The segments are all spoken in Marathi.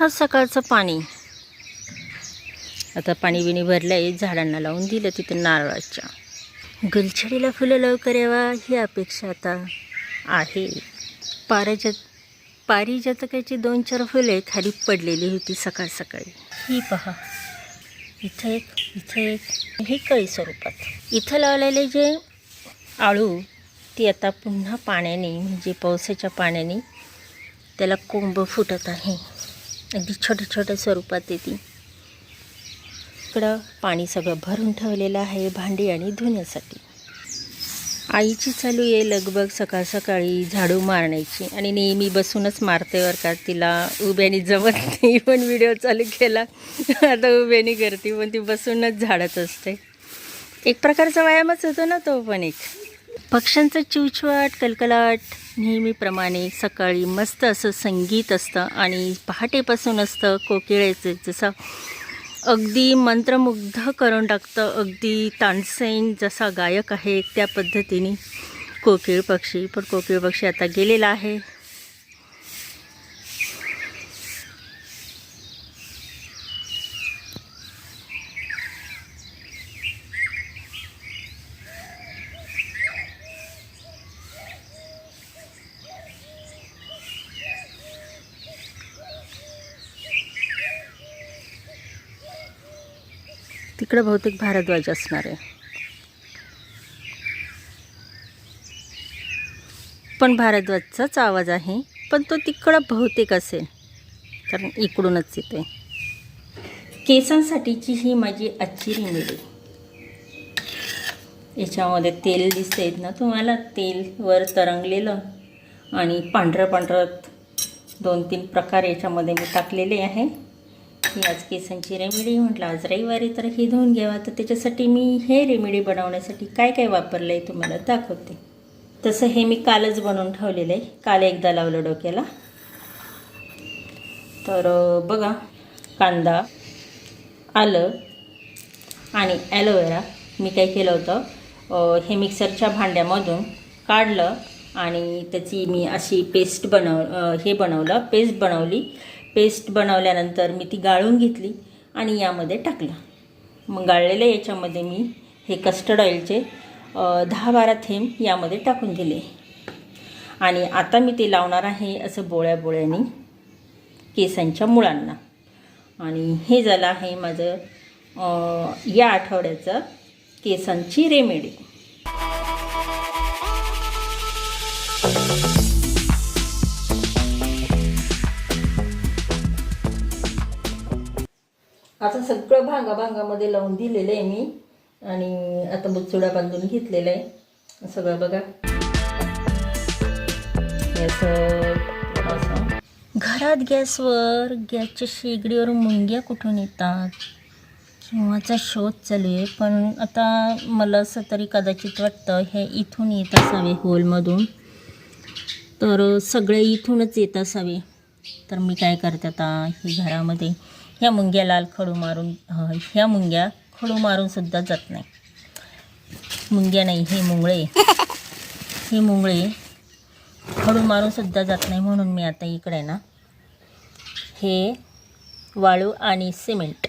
हा सकाळचं पाणी. आता पाणी बिणी भरलं आहे झाडांना लावून दिलं तिथं नारळाच्या. गुलछडीला फुलं लवकर यावा ही अपेक्षा आता आहे. पारिजात पारिजातकाची दोन चार फुले खाली पडलेली होती सकाळ सकाळी. ही पहा. इथं एक इथं एक हे कळी स्वरूपात. इथं लावलेले जे आळू ती आता पुन्हा पाण्याने म्हणजे पावसाच्या पाण्याने त्याला कोंब फुटत आहे. अगदी छोट्या छोट्या स्वरूपात येते इकडं पाणी सगळं भरून ठेवलेलं आहे भांडी आणि धुण्यासाठी. आईची चालू आहे लगबग सकाळ सकाळी झाडू मारण्याची आणि नेहमी बसूनच मारते वर का तिला उभ्याने जमत नाही पण व्हिडिओ चालू केला. आता उभ्याने करते पण ती बसूनच झाडत असते. एक प्रकारचा व्यायामच होतो ना तो पण एक. पक्ष्यांचं चिवचिवाट कलकलाट नेहमीप्रमाणे सकाळी मस्त असं संगीत असतं आणि पहाटेपासून असतं कोकिळेचं जसं अगदी मंत्रमुग्ध करून टाकतं अगदी तानसेन जसा गायक आहे त्या पद्धतीने कोकिळ पक्षी. पण कोकिळ पक्षी आता गेलेला आहे. इकडं बहुतेक भारद्वाज असणार आहे. पण भारद्वाजचाच आवाज आहे पण तो तिकडं बहुतेक असेल कारण इकडूनच येते केसांसाठीची ही माझी आजची रेमेडी. याच्यामध्ये तेल दिसते ना तुम्हाला तेल वर तरंगलेलं आणि पांढरं पांढरं दोन तीन प्रकार याच्यामध्ये मी टाकलेले आहे. ही आज केसांची रेमेडी म्हटलं आज रविवारी तर हे धुवून घ्यावा. तर त्याच्यासाठी मी हे रेमेडी बनवण्यासाठी काय काय वापरलं आहे तुम्हाला दाखवते. तसं हे मी कालच बनवून ठेवलेलं आहे. काल एकदा लावलं डोक्याला. तर बघा कांदा आलं आणि ॲलोवेरा मी काय केलं होतं हे मिक्सरच्या भांड्यामधून काढलं आणि त्याची मी अशी पेस्ट बनव हे बनवलं पेस्ट बनवली. पेस्ट बनवल्यानंतर मी ती गाळून घेतली आणि यामध्ये टाकलं. मग गाळलेल्या याच्यामध्ये मी हे कस्टर्ड ऑइलचे दहा बारा थेंब यामध्ये टाकून दिले. आणि आता मी ते लावणार आहे असं बोळ्या बोळ्यानी केसांच्या मुळांना. आणि हे झालं आहे माझं या आठवड्याचं केसांची रेमेडी आता सगळं भांगा भांगामध्ये लावून दिलेलं आहे मी. आणि आता बुचुडा बांधून घेतलेला आहे. सगळं बघा. असं. घरात गॅसवर गॅसच्या शेगडीवर मुंग्या कुठून येतात? किंवाचा शोध चालू आहे. पण आता मला असं तरी कदाचित वाटतं हे इथून येत असावे होलमधून. तर सगळे इथूनच येत असावे. तर मी काय करते आता? ही घरामध्ये. ह्या मुंग्या लाल खडू मारून ह्या मुंग्या खडू मारून सुद्धा जात नाही. मुंग्या नाही हे मुंगळे. हे मुंगळे खडू मारून सुद्धा जात नाही म्हणून मी आता इकडे ना हे वाळू आणि सिमेंट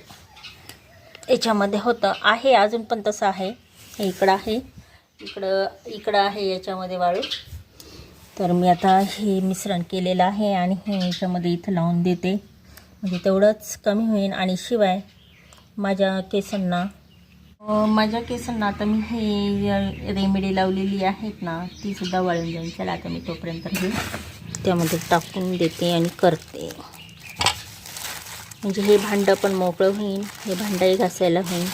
याच्यामध्ये होतं आहे अजून पण तसं आहे. हे इकडं आहे इकडं इकडं आहे याच्यामध्ये वाळू. तर मी आता हे मिश्रण केलेलं आहे आणि हे याच्यामध्ये इथं लावून देते. म्हणजे तेवढंच कमी होईल आणि शिवाय माझ्या केसांना माझ्या केसांना आता मी हे रेमेडी लावलेली आहेत ना ती सुद्धा वाळून जाईल. चला आता मी तोपर्यंत हे त्यामध्ये टाकून देते आणि करते. म्हणजे हे भांडं पण मोकळं होईल हे भांडंही घासायला होईल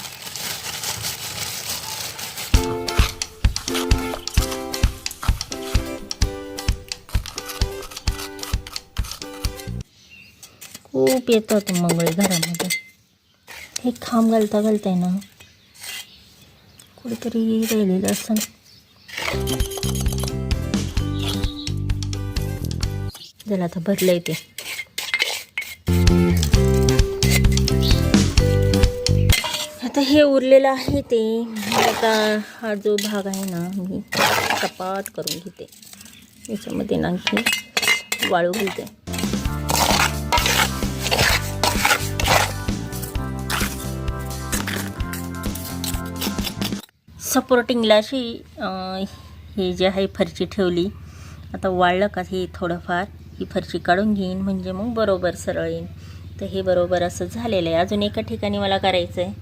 खूप येतात मंगळे घरामध्ये. हे खांब घालता घालताय ना. कुठेतरी राहिलेलं असं. जरा आता भरलंय ते. आता हे उरलेलं आहे ते. आता हा जो भाग आहे ना मी कपात करून घेते. याच्यामध्ये ना आणखी वाळू घेते सपोर्टिंगला अशी ही हे जे आहे फरची ठेवली. आता वाळलं का हे थोडंफार ही फरची काढून घेईन म्हणजे मग बरोबर सरळ येईन. तर हे बरोबर असं झालेलं आहे. अजून एका ठिकाणी मला करायचं आहे.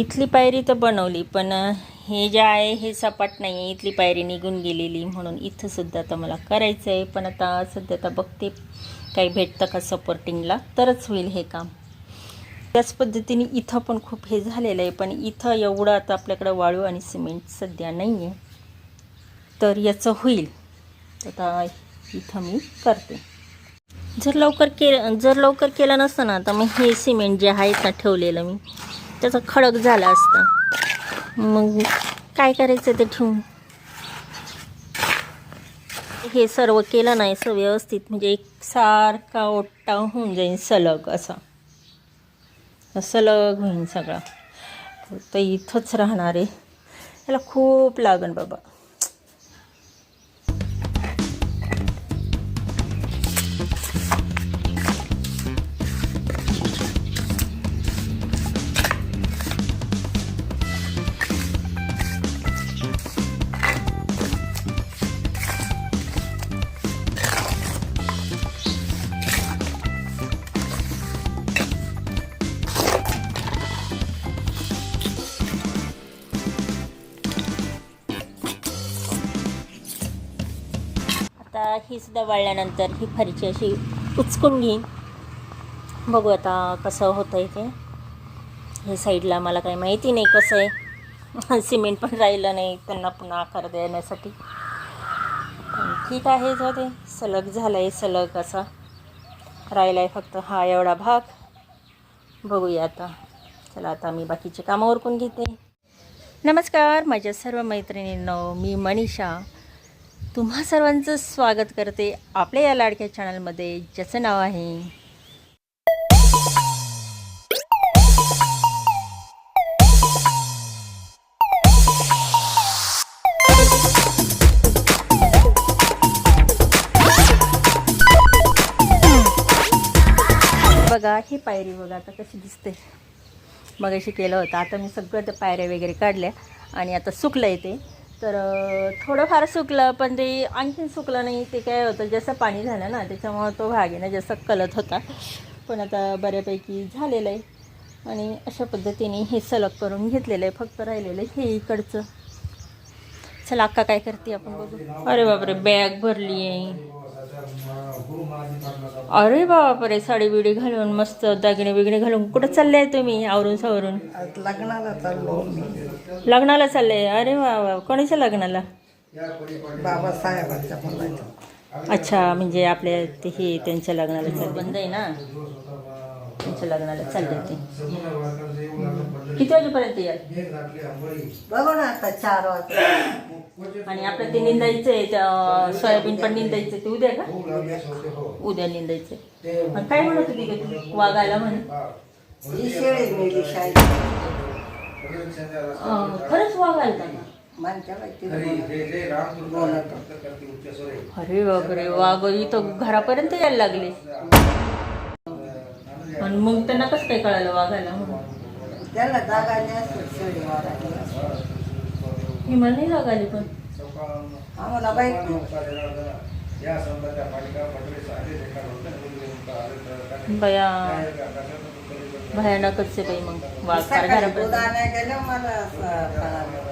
इथली पायरी तर बनवली पण हे जे आहे हे सपाट नाही आहे इथली पायरी निघून गेलेली म्हणून इथंसुद्धा तर आता मला करायचं आहे पण आता सध्या आता बघते काही भेटतं का सपोर्टिंगला तरच होईल हे काम. त्याच पद्धतीने इथं पण खूप हे झालेलं आहे. पण इथं एवढं आता आपल्याकडं वाळू आणि सिमेंट सध्या नाही आहे तर याचं होईल. आता इथं मी करते. जर लवकर के जर लवकर केलं नसतं ना तर मग हे सिमेंट जे आहे ना ठेवलेलं मी. त्याचा खडक झाला असता. मग काय करायचं ते ठेवून? हे सर्व केलं नाही असं व्यवस्थित. म्हणजे एक सारखा ओट्टा होऊन जाईल सलग असं. सलग होईन सगळं. तर इथंच राहणार आहे. याला खूप लागन बाबा. आता ही सुद्धा वाळल्यानंतर ही फरीची अशी उचकून घेईन. बघू आता कसं होतं आहे ते. हे साईडला मला काही माहिती नाही कसं आहे. सिमेंट पण राहिलं नाही त्यांना पुन्हा आकार देण्यासाठी. ठीक आहे जाऊ ते सलग झालं आहे सलग असा. राहिला आहे फक्त हा एवढा भाग. बघूया आता. चला आता मी बाकीचे कामं उरकून घेते. नमस्कार माझ्या सर्व मैत्रिणींनो. मी मनीषा. तुम्हा सर्वांचं स्वागत करते आपल्या या लाडक्या चॅनलमध्ये ज्याचं नाव आहे बघा ही पायरी बघा आता कशी दिसते. मग अशी केलं होतं. आता मी सगळं त्या पायऱ्या वगैरे काढल्या आणि आता सुकलं आहे ते. तर थोडंफार सुकलं पण ते आणखीन सुकलं नाही ते काय होतं जसं पाणी झालं ना त्याच्यामुळं तो भाग आहे ना जसं कलत होता. पण आता बऱ्यापैकी झालेलं आहे. आणि अशा पद्धतीने हे सलग करून घेतलेलं आहे फक्त राहिलेलं आहे हे इकडचं. चला अक्का काय करते आपण बघू. अरे बापरे बॅग भरली आहे. अरे बापरे साडी बिडी घालून मस्त दागिने बिगिने घालून. कुठं चालले आहे तुम्ही आवरून सावरून? लग्नाला चाललो लग्नाला चालले अरे वा वा. कोणाच्या लग्नाला? बाबासाहेबांच्या अच्छा म्हणजे आपल्या ते हे त्यांच्या लग्नाला चाल बंद आहे ना? त्यांच्या लग्नाला चालले ते. किती वाजेपर्यंत याल बघू ना आता चार वाजता. आणि आपलं ते निंदायचं आहे त्या सोयाबीन पण निंदायचं ते उद्या का? उद्या निंदायचं आणि काय म्हणत होती का तू? वागायला म्हणे. खरंच वागायला का. अरे बापरे वाघ इथं घरापर्यंत यायला लागले. आणि मग त्यांना कसं काय कळालं वाघायला म्हणून? त्याला जागा वाढायला. ही मला नाही जाग आली पण. आम्हाला नाही बया भयानकच आहे बाई मग. वाघ फार सकाळी दूध घरापर्यंत आणायला गेलं मला असं कळालं.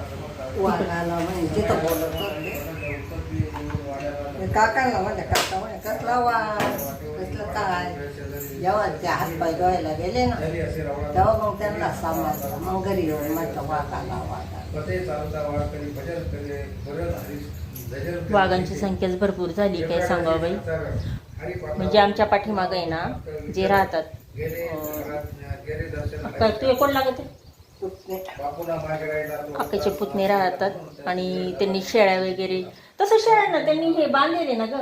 वाघाला म्हणे तिथं बोलत होते. मी काकांना म्हणले काका म्हणे कसला वाघ कसलं काय? जेव्हा ते हातपाय धुवायला गेले ना तेव्हा मग त्यांना समजलं मग घरी येऊन म्हटलं वाघाला वाघाला वाघांची संख्याच भरपूर झाली काय सांगा बाई? म्हणजे आमच्या पाठीमागं आहे ना जे राहतात. काय तू कोण लागत आहे? पुतणे. पुतणे राहतात आणि त्यांनी शेळ्या वगैरे तसं शेळ्यांना त्यांनी हे बांधलेले ना ग.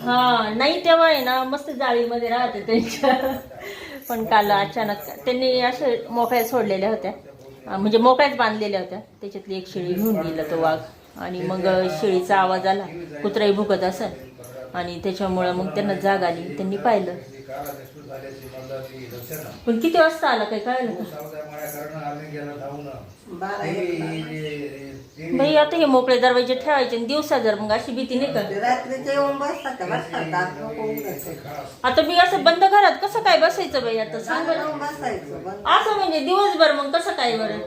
हा नाही तेव्हा आहे ना मस्त जाळीमध्ये राहते त्यांच्या. पण काल अचानक त्यांनी असे मोकळ्या सोडलेल्या होत्या. म्हणजे मोकळ्याच बांधलेल्या होत्या. त्याच्यातली एक शेळी घेऊन गेला तो वाघ. आणि मग शेळीचा आवाज आला कुत्राही भुकत असेल. आणि त्याच्यामुळं मग त्यांना जाग आली. त्यांनी पाहिलं. पण किती वाजता आला काही कळलं का? बाई आता हे मोकळे दरवाजे ठेवायचे आणि दिवसा जर मग अशी भीती नाही का रात्रीचे येऊन बसतात का बसतात दात नको उघडायचे. आता मी असं बंद घरात कसं काय बसायचं बाई आता? सांग बरं. जाऊन बसायचं बंद. असं म्हणजे दिवसभर मग कसं काय बरं?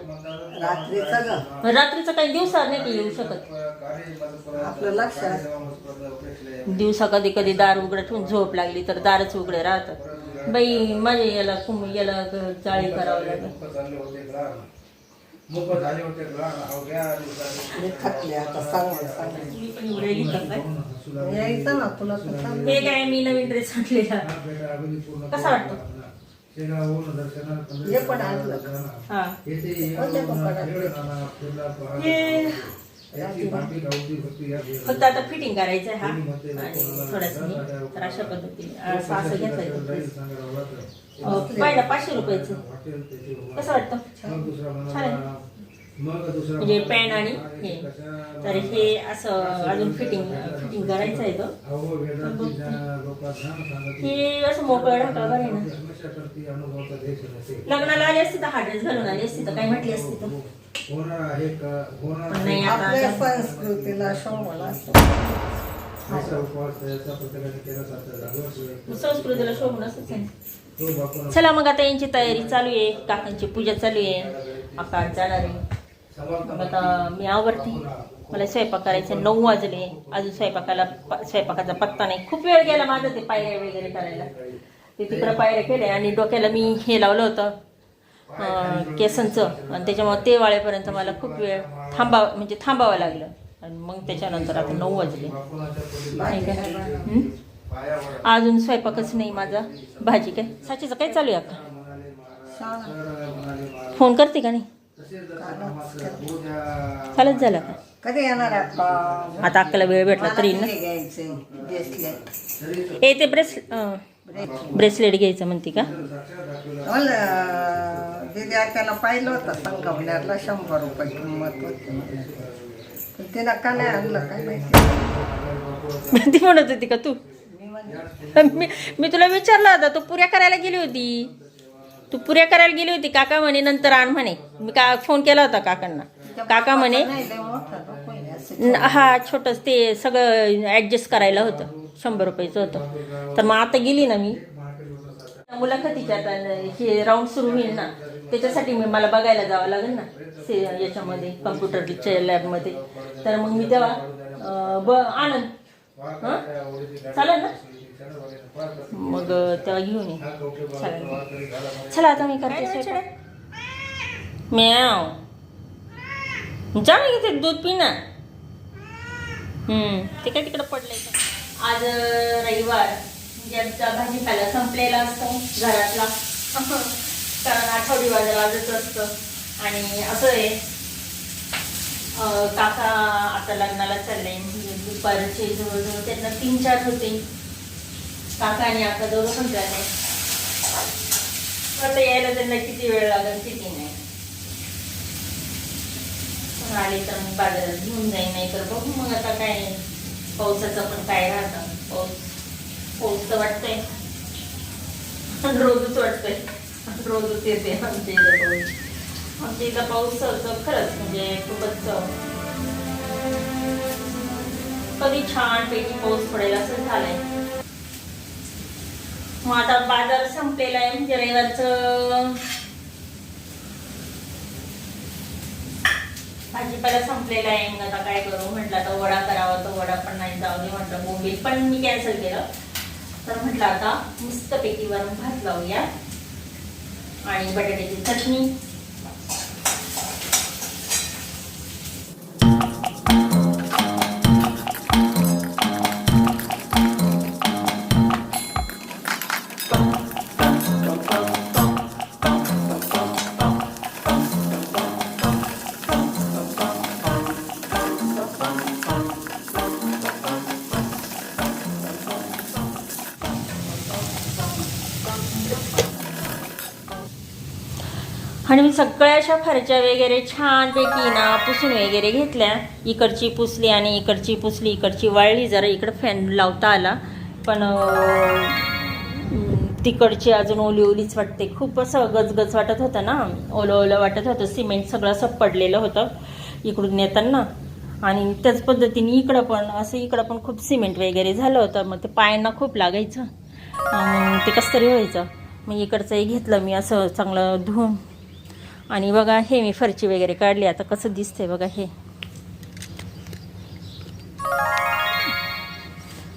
रात्री सगळं. रात्रीचं काही दिवसा नाही का येऊ शकत. आपलं. दिवसा कधी कधी दार उघडं ठेवून झोप लागली तर दारच उघडे राहतात. बाई माझ्या याला कुम याला ग- जाळी करावं लागेल. मोकळ झाले होते मी थकले आता मी पण यायचं ना तुला हे काय मी नवीन ड्रेस आणलेला कसा वाटतो हे पण आणलं हा हे फक्त आता फिटिंग करायचं आहे हा. आणि थोडस तर अशा पद्धतीने असं असं पाहिलं पाचशे रुपयाचं. कसं वाटतं? छान. आहे. म्हणजे पॅन्ट आणि हे तर हे असं अजून फिटिंग फिटिंग करायचं आहे तो. हे असं मोकळं ढाकळं बरं ना. लग्नाला आली असती तर हा ड्रेस घालून आली असती तर काय म्हटली असती तर? आपल्या आता. संस्कृतीला असतं झालं संस्कृतीला शोभून असंच आहे. तो बापून चला मग आता यांची तयारी चालू आहे काकांची पूजा चालू आहे. आकार जाणार आहे. मग आता मी आवडते मला स्वयंपाक करायचे नऊ वाजले. अजून स्वयंपाकाला प- स्वयंपाकाचा पत्ता नाही. खूप वेळ गेला माझं ते पायऱ्या वगैरे करायला. ते तिकडं पायऱ्या केल्या आणि डोक्याला मी हे लावलं होतं केसांचं. आणि त्याच्यामुळे ते वाळेपर्यंत मला खूप वेळ थांबाव म्हणजे थांबावं लागलं. आणि मग त्याच्यानंतर आता नऊ वाजले. अजून स्वयंपाकच नाही माझा. भाजी काय? साचीचं काय चालू आहे आता? सांग फोन करते का नाही? चालत झालं का कधी येणार आता आता अक्काला वेळ भेटला तरी ना. ए ते ब्रेस ब्रेसलेट घ्यायचं म्हणते का? दिदी त्याला पाहिलं होतं संगमनेरला शंभर रुपये किंमत होती. पण तिनं का नाही आणलं काय माहिती. ती म्हणत होती का तू? मी मी तुला विचारलं होता तू पुऱ्या करायला गेली होती. तू पुऱ्या करायला गेली होती काका म्हणे नंतर आण म्हणे. मी का फोन केला होता काकांना. काका म्हणे न- हा छोटंच ते सगळं ॲडजस्ट करायला होतं शंभर रुपयाचं होतं. तर मग आता गेली ना मी. मुलाखतीच्या आता हे राऊंड सुरू होईल ना त्याच्यासाठी मी मला बघायला जावं लागेल ना से याच्यामध्ये कम्प्युटरच्या लॅबमध्ये तर मग मी तेव्हा अं, ब आनंद चालेल ना मग तेव्हा घेऊन ये. चालेल चला आता मी करते. म्याव. जा ना इथे दूध पी ना. हम्म, ते काय तिकडं पडलंय? आज रविवार. म्हणजे आमचा भाजीपाला संपलेला असतो घरातला. कारण आठवडी बाजारातच असतं. आणि असं आहे काका आता लग्नाला चालले म्हणजे दुपारचे जवळजवळ त्यांना तीन चार होते. काका आणि आता दोघं पण जाणे आता यायला त्यांना किती वेळ लागेल किती नाही. आले तर मग बाजारात घेऊन जाईन नाही तर बघू मग आता काय पावसाचं पण काय राहतं. पाऊस पाऊस तर वाटतंय. रोजच वाटतंय. रोजच येते आमच्या इथं पाऊस. आमच्या इथं पाऊस तर खरंच म्हणजे खूपच कधी छान पैकी पाऊस पडेल असं झालंय. मग आता बाजार संपलेला आहे म्हणजे रविवारचं भाजीपाला संपलेला आहे. मग आता काय करू? म्हटलं आता वडा करावा तर वडा पण नाही जाऊ दे म्हटलं बोंबील पण मी कॅन्सल केलं. तर म्हटलं आता मस्तपैकी वरून भात लावूया. आणि बटाट्याची चटणी. आणि मी सगळ्या अशा फरच्या वगैरे छानपैकी ना पुसून वगैरे घेतल्या. इकडची पुसली आणि इकडची पुसली इकडची वाळली जरा इकडं फॅन लावता आला. पण तिकडची अजून ओली ओलीच वाटते. खूप असं गजगज वाटत होतं ना. ओलं ओलं वाटत होतं. सिमेंट सगळं असं पडलेलं होतं इकडून येताना आणि त्याच पद्धतीने इकडं पण असं इकडं पण खूप सिमेंट वगैरे झालं होतं. मग ते पायांना खूप लागायचं. ते कसं तरी व्हायचं. मग इकडचंही घेतलं मी असं चांगलं धुवून आणि बघा हे मी फरची वगैरे काढली. आता कसं दिसतंय बघा हे.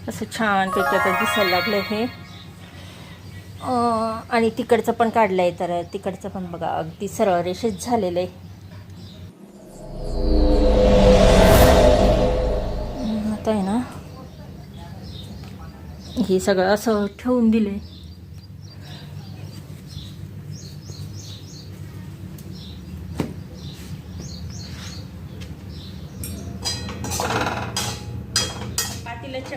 असं छान पैकी आता दिसायला लागलं हे. आणि तिकडचं पण काढलं आहे तर तिकडचं पण बघा अगदी सरळ रेषेत झालेलं आहे आता आहे ना हे सगळं असं ठेवून दिलं आहे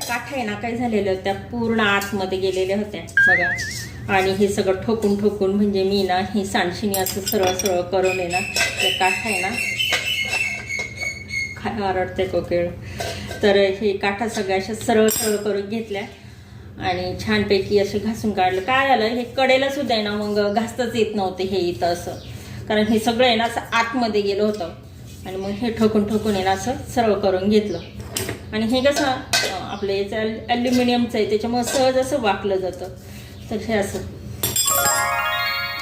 काठा आहे ना काय झालेल्या होत्या पूर्ण आतमध्ये गेलेल्या होत्या बघा. आणि हे सगळं ठोकून ठोकून म्हणजे मी ना हे सांडशिनी असं सरळ सरळ करून आहे ना ते काठा आहे ना खाय आरडते कोकेळ तर हे काठा सगळ्या अशा सरळ सरळ करून घेतल्या आणि छानपैकी असे घासून काढलं. काय आलं हे कडेला सुद्धा आहे ना मग घासताच येत नव्हते हे इथं असं. कारण हे सगळं आहे ना असं आतमध्ये गेलं होतं. आणि मग हे ठोकून ठोकून आहे ना असं सरळ करून घेतलं. आणि हे कसं आपलं याचं ॲल्युमिनियमचं आहे त्याच्यामुळं सहज असं वाकलं जातं. तर हे असं.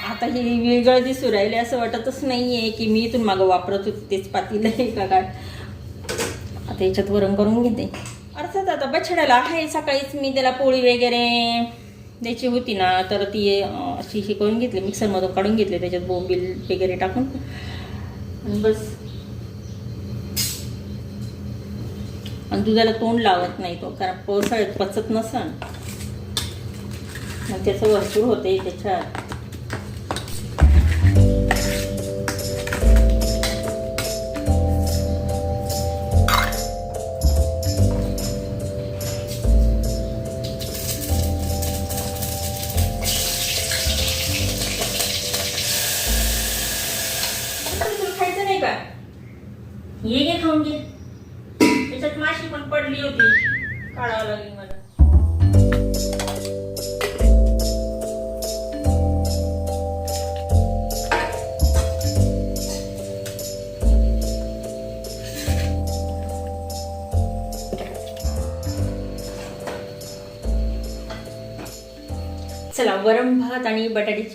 आता हे वेगळं दिसू राहिले असं वाटतच नाही आहे की मी इथून मागं वापरत होते तेच पातील आहे का काय. आता याच्यात वरण करून घेते. अर्थात आता बछड्याला आहे सकाळीच मी त्याला पोळी वगैरे द्यायची होती ना तर ती अशी हे करून घेतली मिक्सरमधून काढून घेतली त्याच्यात बोंबील वगैरे टाकून. आणि बस. आणि दुधाला तोंड लावत नाही तो कारण पावसाळ्यात पचत नसन. मग त्याचं भरपूर होते त्याच्यात.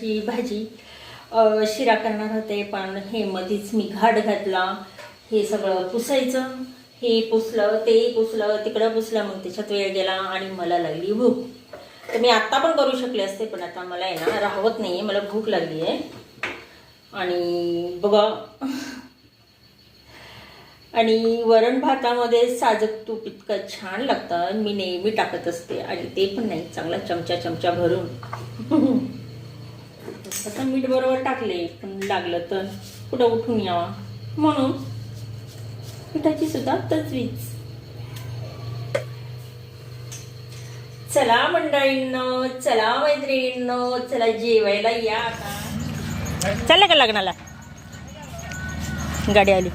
बटाट्याची भाजी शिरा करणार होते पण हे मधीच मी घाट घातला. हे सगळं पुसायचं. हे पुसलं ते पुसलं तिकडं पुसलं मग त्याच्यात वेळ गेला आणि मला लागली भूक. तर मी आत्ता पण करू शकले असते पण आता मला आहे ना राहवत नाही मला भूक लागली आहे. आणि बघा. आणि वरण भातामध्ये साजक तूप इतकं छान लागतं मी नेहमी टाकत असते आणि ते पण नाही चांगला चमचा चमचा भरून. आता मीठ बरोबर टाकले पण लागलं तर कुठं उठून यावा. म्हणून पिठाची सुद्धा तजवीज चला मंडळींनो चला मैत्रिणींनो चला जेवायला या आता. चाललं का लग्नाला? गाडी आली.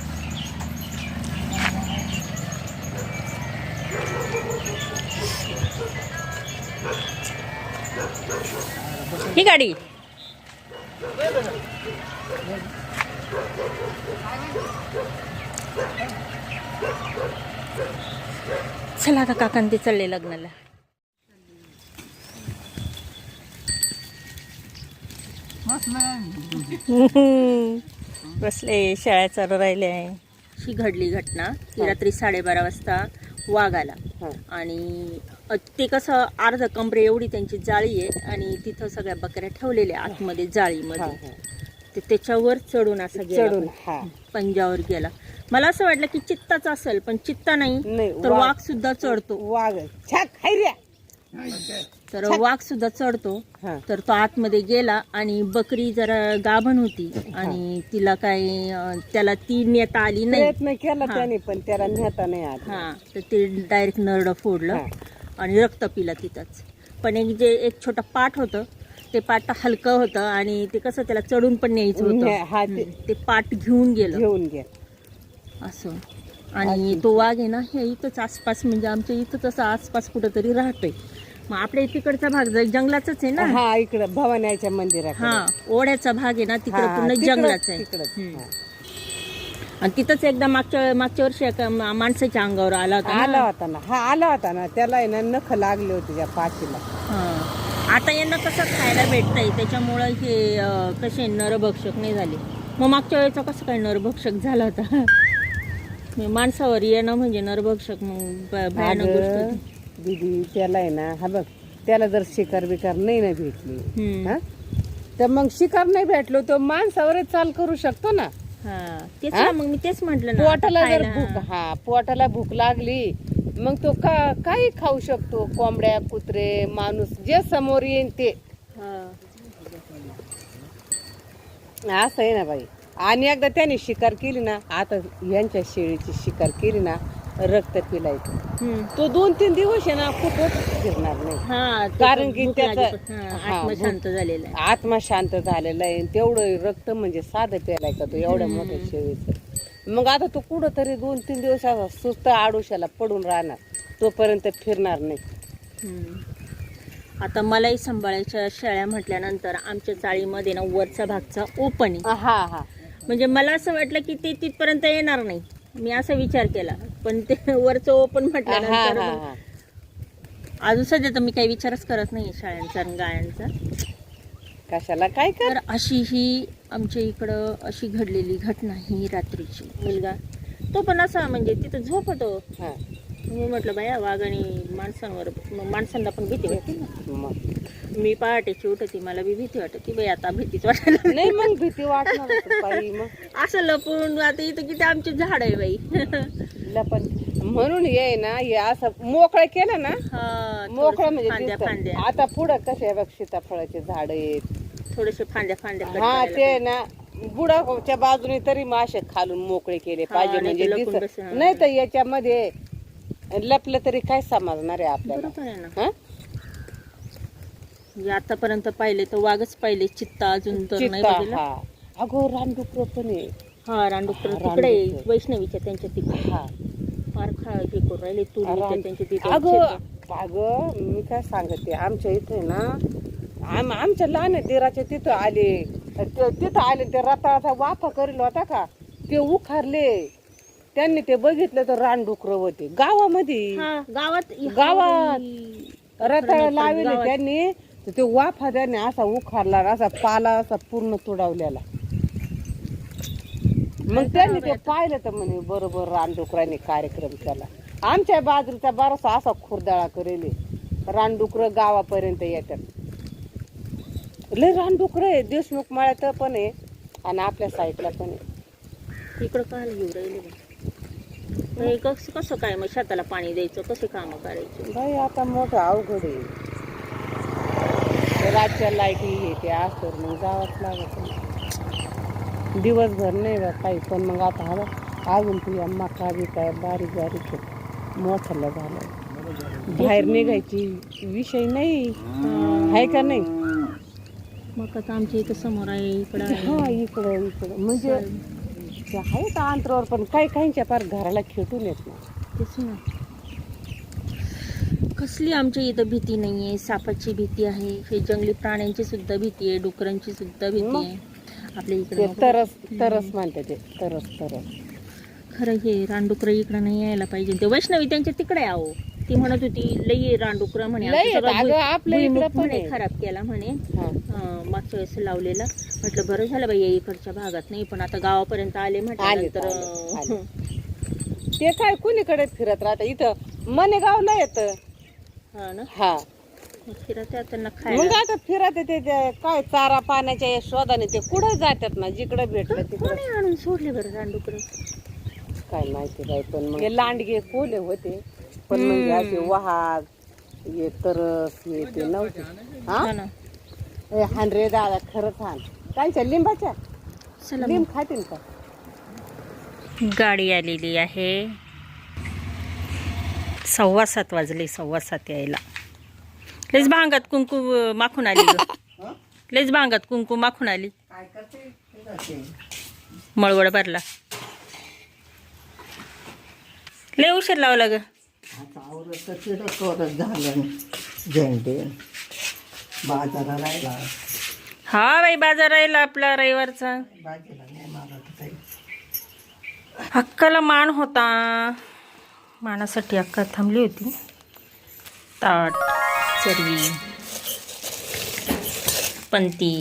ही गाडी. चला आता काकांती ते चालले लग्नाला. बसले शाळा चालू राहिले आहे. ही घडली घटना. ही रात्री साडेबारा वाजता वाघ आला. आणि अ, ते कसं अर्ध कमरे एवढी त्यांची जाळी आहे आणि तिथं सगळ्या बकऱ्या ठेवलेल्या आतमध्ये जाळीमध्ये. ते त्याच्यावर चढून असा गेला. चढून हा. पंजावर गेला. मला असं वाटलं की चित्ताच असेल पण चित्ता नाही. नाही, तर वाघ. वाघ सुद्धा चढतो. वाघ छाक तर वाघ सुद्धा चढतो. हा. तर तो आतमध्ये गेला आणि बकरी जरा गाभण होती आणि तिला काय अं, त्याला ती नेता आली नाही. प्रयत्न केला हा. त्याने पण त्याला नेता नाही आला. हा. तर ते डायरेक्ट नरडं फोडलं. हा. आणि रक्त पिलं तिथंच. पण एक जे एक छोटं पाठ होतं ते पाट हलकं होतं आणि ते कसं त्याला चढून पण न्यायचं हा, होतं ते- हम्म, ते पाट घेऊन गेलं. घेऊन घे असं. आणि तो वाघ आहे ना हे इथंच आसपास म्हणजे आमच्या इथंच असं आसपास कुठंतरी राहतोय. मग आपल्या तिकडचा भाग जर जंगलाचाच आहे ना? हा इकडं भवान्याच्या मंदिराकडे. हा ओढ्याचा भाग आहे ना तिकडे हा, पूर्ण तिकडं- जंगलाच आहे. तिकडंच, हम्म. हा. आणि तिथंच एकदा मागच्या मागच्या वर्षी एका मा- माणसाच्या अंगावर आला होता ना. आला होता ना हा आला होता ना त्याला आहे ना नख लागले होते त्या पाठीला हा. आता यांना कसं खायला भेटतंय त्याच्यामुळं हे अं, कसे नरभक्षक नाही झाले मग मागच्या वेळेचा कसं काय नरभक्षक झाला होता माणसावर येणं म्हणजे नरभक्षक मग भ- भयानक गोष्ट अगं, होती. दीदी त्याला आहे ना हा बघ त्याला जर शिकार बिकार नाही ना भेटली हम्म. हा तर मग शिकार नाही भेटलो तो माणसावरच चाल करू शकतो ना तेच हा? ना मग मी तेच म्हंटल ना पोटाला जर खायला- भूक हा पोटाला भूक लागली मग तो का काही खाऊ शकतो कोंबड्या कुत्रे माणूस जे समोर येईन ते हा. असं आहे ना बाई आणि एकदा त्याने शिकार केली ना आता यांच्या शेळीची शिकार केली ना रक्त पिलायचं. तो दोन तीन दिवस आहे ना कुठंच फिरणार नाही. हा ते कारण की भूक त्याचं- हा, हा, आत्मा भूक- शांत झालेला आहे. आत्मा शांत झालेला आहे. तेवढं रक्त म्हणजे साधं प्यालाय का तो एवढ्या मोठ्या शेळीचं. मग आता तो कुठं तरी दोन तीन दिवस असा सुस्त आडोशाला पडून राहणार. तोपर्यंत फिरणार नाही. हम्म. आता मलाही सांभाळायच्या शेळ्या म्हटल्यानंतर आमच्या चाळीमध्ये ना वरचा भागचा ओपन आहे हा हा. म्हणजे मला असं वाटलं की ते तिथपर्यंत येणार नाही. मी असा विचार केला पण ते वरचं ओपन हा अजून सध्या तर मी काही विचारच करत नाही शाळांचा आणि गायांचा कशाला? काय कर? तर अशी ही आमच्या इकडं अशी घडलेली घटना ही रात्रीची. मुलगा तो पण असा म्हणजे तिथं झोपतो मी म्हटलं बाया वाघ आणि माणसांवर माणसांना पण भीती वाटते ना. मग मी पहाटेची उठती मला बी भीती वाटते बाई आता भीतीच वाटायला नाही मग भीती वाटणार बाई मग. असं लपून आता इथं किती आमचे झाड आहे बाई. लपन. म्हणून ये ना हे असं मोकळं केलं ना हा मोकळं थोडंसं म्हणजे फांद्या दिसतं. फांद्या. आता पुढं कसे आहे बघ सीताफळाचे झाड आहेत. थोडेसे फांद्या फांद्या cut हा करायला ते ना बुडाच्या बाजूने तरी मासे खालून मोकळे केले हा, पाहिजे नाही म्हणजे ते लपून दिसत. बसून. नाही तर याच्यामध्ये लपलं तरी काय समजणार आहे आपल्याला? बरोबर आहे ना. हा? म्हणजे आतापर्यंत पाहिले तर वाघच पाहिले चित्ता अजून तर नाही चित्ता बघितला. हा. अगो रानडुकर पण आहे. हा रानडुक्कर हा, तिकडे आहे. वैष्णवीच्या त्यांच्या तिकडे. हा. फार खा हे करून राहिले रान- त्यांच्या तिथे अगं. अगं मी काय सांगते आमच्या इथे ना आम आमच्या लहान दिराच्या तिथं आले. ते- तिथं आले ते रताळाचा वाफा करेल होता का? ते उखारले. त्यांनी ते बघितलं तर रानडुकर होते. गावामध्ये हा गावात गावात. रताळ लावले. त्यांनी तर ते वाफा त्याने असा उखारला असा पाला असा पूर्ण तुडवलेला. मग त्यांनी ते पाहिलं तर म्हणे बरोबर रानडुकरांनी कार्यक्रम केला. आमच्या बाजूचा बराचसा असा खुरदाळा करेल. रानडुकर गावापर्यंत येतात. लय रानडुकर आहे देशमुख माळ्यात पण आहे आणि आपल्या साईडला पण आहे. इकडं काय घेऊ राहिले बा? हे कसं कसं काय मग शेताला पाणी द्यायचं? कसे काम करायचे? बाई आता मोठं अवघड आहे. रातच्या लाईटी हे ते असतं मग जावंच लागत. दिवसभर नाही बा काही पण मग आता हवा. अजून तुझ्या मका बी काय बारीक बारीक आहे. मोठ्याला झालं. बाहेर निघायची विषय नाही. आहे का नाही? मग आता आमच्या इथं समोर आहे इकडं आहे. हा इकडं इकडं. म्हणजे आहेत अंतरावर पण काही काहींच्या पार घराला खेटून येत नाही. तेच ना कसली आमच्या इथं भीती नाही आहे सापाची भीती आहे. हे जंगली प्राण्यांची सुद्धा भीती आहे. डुकरांची सुद्धा भीती? आहे. आपल्या इकडे तरस तरस म्हणते ते. तरस तरस. खरं हे रानडुकरं इकडं नाही यायला पाहिजे. ते वैष्णवी त्यांच्या तिकडे आहो ती म्हणत होती लई रानडुकरं म्हणे. लई आमचं आहेत. सगळं अगं, भुई- आपल्या इकडं भुईमुग पण म्हणे आहे. खराब केला म्हणे. हा. अं, मागच्या वेळेस लावलेला. म्हटलं बरं झालं बाई या इकडच्या भागात नाही पण आता गावापर्यंत आले आले, आले, अं, ते काय कुणीकडे फिरत राहत? इथं मनेगावला येत हा ना? हा. मग फिरत आहे त्यांना मग खायला आता फिरत ते काय चारा पाण्याच्या या शोधाने ते कुठं जातात ना? जिकडे भेटलं तिकडं. कोणी आणून सोडले बरं रानडुकरं? काय माहिती बाई पण मग हे लांडगे कोले होते. पण म्हणजे असे वहाग हे तरस हे ते नव्हते. हा? हा ना. हे हांडरे दादा खरंच हान कायच्या लिंबाच्या? चला लिंब खातील का? गाडी आलेली आहे. सव्वा सात वाजले सव्वा सात यायला. लईच भांगात कुंकू अं, माखून आली ग. लयच बांगात कुंकू माखून आली. काय करते. मळवड भरला. लय उशीर लावला ग. आता आवरत तिथं थोडं झालं झेंडे बाजारा राहिला. हा बाई बाजार राहिला आपला रविवारचा. नाही काही अक्काला मान होता. मानासाठी अक्का थांबली होती. ताट चरवी पंती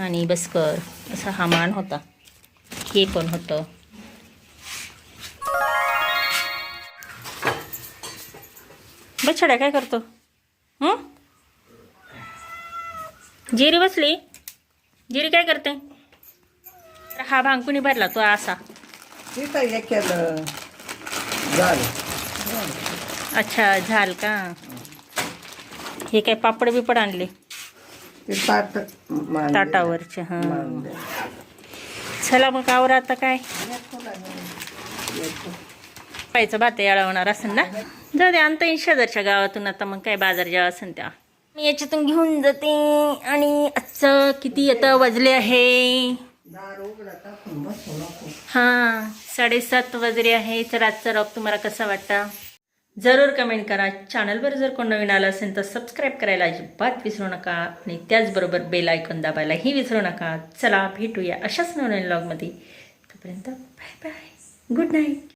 आणि बस्कर असा हा मान होता. हे पण होतं. बछड्या काय करतो? हं? जिरी बसली? जिरी काय करते? हा भांग कुणी भरला तो असा? केलं. झालं. अच्छा झाल का? हे काय पापड बिपड आणले. ताटावरचे हां. चला मग आवर आता काय. पायचं भात अळवणार असेल ना? जाऊ दे आणता येईल शेजारच्या गावातून आता मग काय बाजार जेव्हा असेल तेव्हा. मी याच्यातून घेऊन जाते आणि आजचं किती आता वाजले आहे? हां साडेसात वाजले आहे. तर आजचा रॉक तुम्हाला कसा वाटता जरूर कमेंट करा. चॅनलवर जर कोण नवीन आलं असेल तर सबस्क्राईब करायला अजिबात विसरू नका. आणि त्याचबरोबर बेल ऐकून दाबायलाही विसरू नका. चला भेटूया अशाच नवीन लॉगमध्ये तोपर्यंत बाय बाय गुड नाईट